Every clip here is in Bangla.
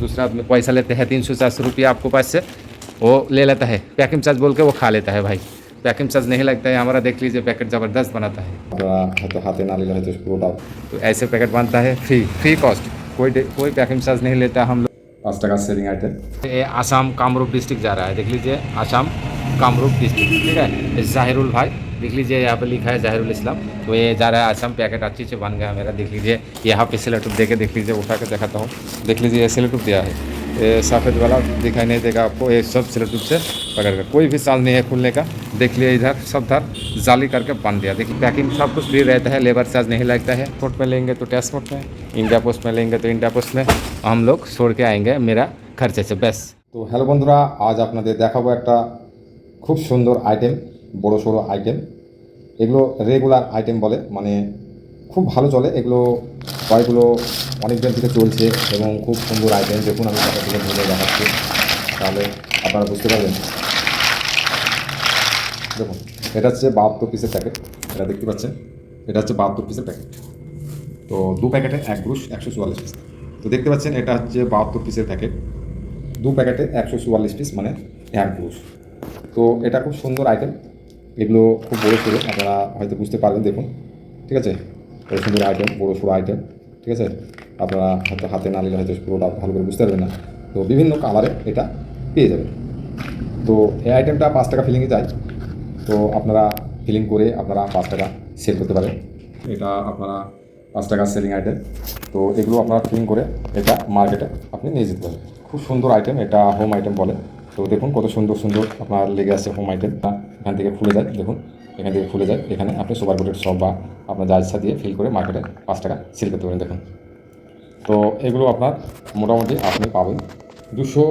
दूसरा पैसा लेते हैं तीन सौ चार सौ रुपया आपको पास से वो ले लेता है। पैकिंग चार्ज बोल के वो खा लेता है भाई। पैकिंग चार्ज नहीं लगता है हमारा देख लीजिए पैकेट ज़बरदस्त बनाता है। तो ऐसे पैकेट बनता है फ्री फ्री कॉस्ट कोई कोई पैकिंग चार्ज नहीं लेता हम लोग। पाँच टका selling item Assam Kamrup district जा रहा है देख लीजिए आसाम कामरूप डिस्ट्रिक्ट ठीक है? जाहिरुल भाई। देख लीजिए यहाँ पे लिखा है जाहिरुल इस्लाम तो ये जा रहा है आसाम पैकेट अच्छी से बन गया मेरा देख लीजिए यहाँ पे सिलेटुप दे के देख लीजिए उठा के दिखाता हूँ देख लीजिए ये सिलेटुप दिया है ये सफ़ेद वाला दिखाई नहीं देगा आपको ये सब सिलेटुप से पकड़ कर कोई भी चार्ज नहीं है खुलने का देख लिए इधर सब धर जाली करके बांध दिया देखिए पैकिंग सब कुछ फ्री रहता है लेबर चार्ज नहीं लगता है पोस्ट में लेंगे तो टेस्ट में इंडिया पोस्ट में लेंगे तो इंडिया पोस्ट में हम लोग छोड़ के आएंगे मेरा खर्चे से बस তো হ্যালো বন্ধুরা আজ আপনাদের দেখাবো একটা খুব সুন্দর আইটেম বড় সড়ো আইটেম এগুলো রেগুলার আইটেম বলে মানে খুব ভালো চলে। এগুলো কয়গুলো অনেক দিন থেকে চলছে এবং খুব সুন্দর আইটেম দেখুন আমি থেকে ধরে দেখাচ্ছি। তাহলে আপনারা বুঝতে পারবেন। দেখুন, এটা হচ্ছে বাহাত্তর পিসের প্যাকেট এটা দেখতে পাচ্ছেন? এটা হচ্ছে বাহাত্তর পিসের প্যাকেট তো দু প্যাকেটে এক ব্রুশ একশো চুয়াল্লিশ পিস তো দেখতে পাচ্ছেন, এটা হচ্ছে বাহাত্তর পিসের প্যাকেট দু প্যাকেটে একশো চুয়াল্লিশ পিস মানে এক ব্রুশ তো এটা খুব সুন্দর আইটেম এগুলো খুব বড়ো সড়ো আপনারা হয়তো বুঝতে পারবেন, দেখুন, ঠিক আছে? বড় সুন্দর আইটেম বড়ো সড়ো আইটেম ঠিক আছে? আপনারা হয়তো হাতে না নিলে হয়তো পুরোটা ভালো করে বুঝতে পারবেন না। তো বিভিন্ন কালারে এটা পেয়ে যাবেন। তো এই আইটেমটা পাঁচ টাকা ফিলিংয়ে যায়। তো আপনারা ফিলিং করে আপনারা পাঁচ টাকা সেল করতে পারেন। এটা আপনারা পাঁচ টাকা সেলিং আইটেম তো এগুলো আপনারা ফিলিং করে এটা মার্কেটে আপনি নিয়ে যেতে পারেন খুব সুন্দর আইটেম এটা হোম আইটেম বলে। তো দেখুন কত সুন্দর সুন্দর আপনার লেগে আছে হোম আইটেম এখান থেকে ফুলে যায়, দেখুন, এখান থেকে ফুলে যায়। এখানে আপনি সুপার কোটেড সব বা আপনার যা ইচ্ছা দিয়ে ফিল করে মার্কেটে পাঁচ টাকা সেল করতে পারেন, দেখুন। তো এগুলো আপনার মোটামুটি আপনি পাবেন দুশো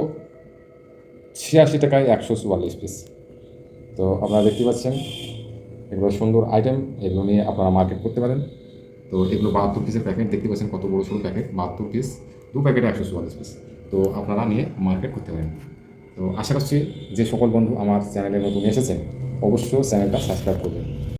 ছিয়াশি টাকায় একশো চুয়াল্লিশ পিস তো আপনারা দেখতে পাচ্ছেন, এগুলো সুন্দর আইটেম এগুলো নিয়ে আপনারা মার্কেট করতে পারেন। তো এগুলো বাহাত্তর পিসের প্যাকেট দেখতে পাচ্ছেন কত বড় সড়ো প্যাকেট বাহাত্তর পিস দু প্যাকেটে একশো চুয়াল্লিশ পিস তো আপনারা নিয়ে মার্কেট করতে পারেন। তো আশা করছি যে সকল বন্ধু আমার চ্যানেলে নতুন এসেছেন অবশ্যই চ্যানেলটা সাবস্ক্রাইব করবেন।